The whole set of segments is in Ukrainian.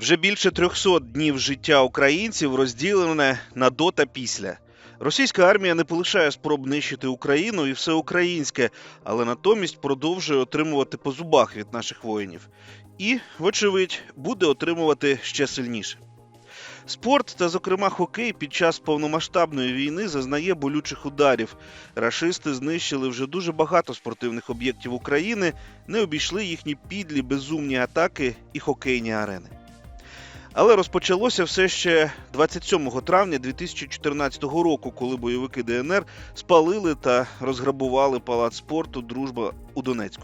Вже більше 300 днів життя українців розділене на до та після. Російська армія не полишає спроб нищити Україну і все українське, але натомість продовжує отримувати по зубах від наших воїнів. І, вочевидь, буде отримувати ще сильніше. Спорт, та, зокрема, хокей під час повномасштабної війни зазнає болючих ударів. Рашисти знищили вже дуже багато спортивних об'єктів України, не обійшли їхні підлі безумні атаки і хокейні арени. Але розпочалося все ще 27 травня 2014 року, коли бойовики ДНР спалили та розграбували палац спорту Дружба у Донецьку.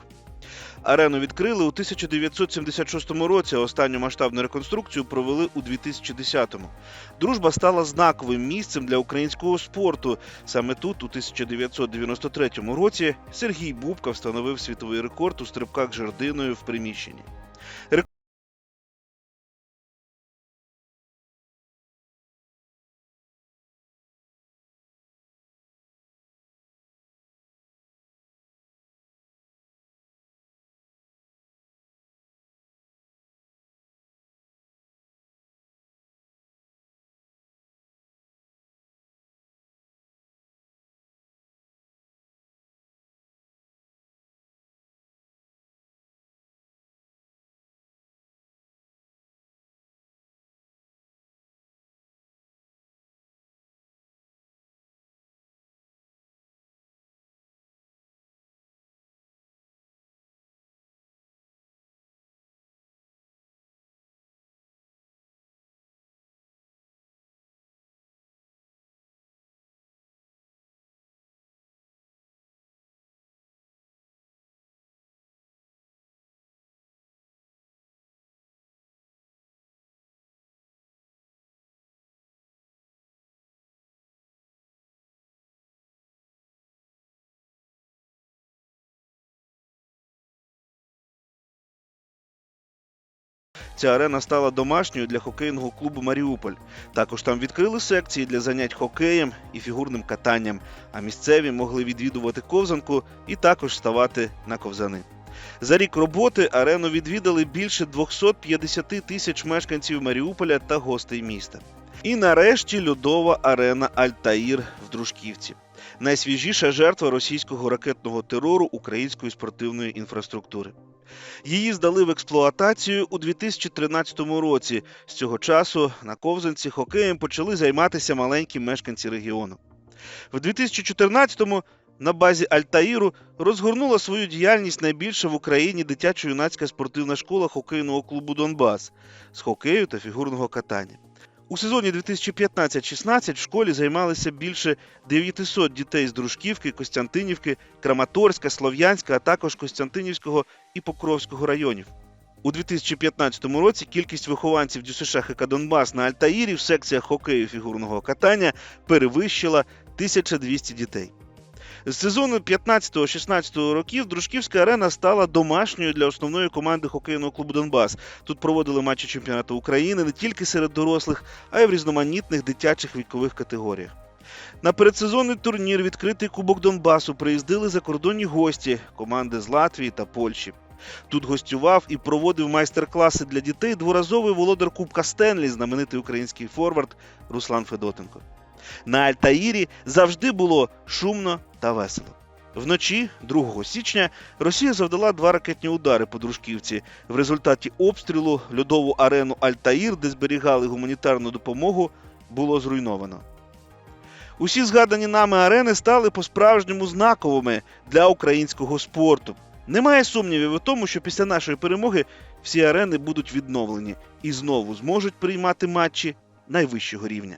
Арену відкрили у 1976 році, а останню масштабну реконструкцію провели у 2010-му. Дружба стала знаковим місцем для українського спорту. Саме тут, у 1993 році, Сергій Бубка встановив світовий рекорд у стрибках жердиною в приміщенні. Ця арена стала домашньою для хокейного клубу Маріуполь. Також там відкрили секції для занять хокеєм і фігурним катанням, а місцеві могли відвідувати ковзанку і також ставати на ковзани. За рік роботи арену відвідали більше 250 тисяч мешканців Маріуполя та гостей міста. І нарешті льодова арена Альтаїр в Дружківці. Найсвіжіша жертва російського ракетного терору української спортивної інфраструктури. Її здали в експлуатацію у 2013 році. З цього часу на ковзанці хокеєм почали займатися маленькі мешканці регіону. В 2014-му на базі Альтаїру розгорнула свою діяльність найбільша в Україні дитячо-юнацька спортивна школа хокейного клубу Донбас з хокею та фігурного катання. У сезоні 2015-16 в школі займалися більше 900 дітей з Дружківки, Костянтинівки, Краматорська, Слов'янська, а також Костянтинівського і Покровського районів. У 2015 році кількість вихованців ДЮСШ ХК Донбас на Альтаїрі в секціях хокею фігурного катання перевищила 1200 дітей. З сезону 15-16 років Дружківська арена стала домашньою для основної команди хокейного клубу Донбас. Тут проводили матчі чемпіонату України не тільки серед дорослих, а й в різноманітних дитячих вікових категоріях. На передсезонний турнір відкритий Кубок Донбасу приїздили закордонні гості команди з Латвії та Польщі. Тут гостював і проводив майстер-класи для дітей дворазовий володар Кубка Стенлі, знаменитий український форвард Руслан Федотенко. На Альтаїрі завжди було шумно та весело. Вночі, 2 січня, Росія завдала два ракетні удари по Дружківці. В результаті обстрілу льодову арену Альтаїр, де зберігали гуманітарну допомогу, було зруйновано. Усі згадані нами арени стали по-справжньому знаковими для українського спорту. Немає сумнівів у тому, що після нашої перемоги всі арени будуть відновлені і знову зможуть приймати матчі найвищого рівня.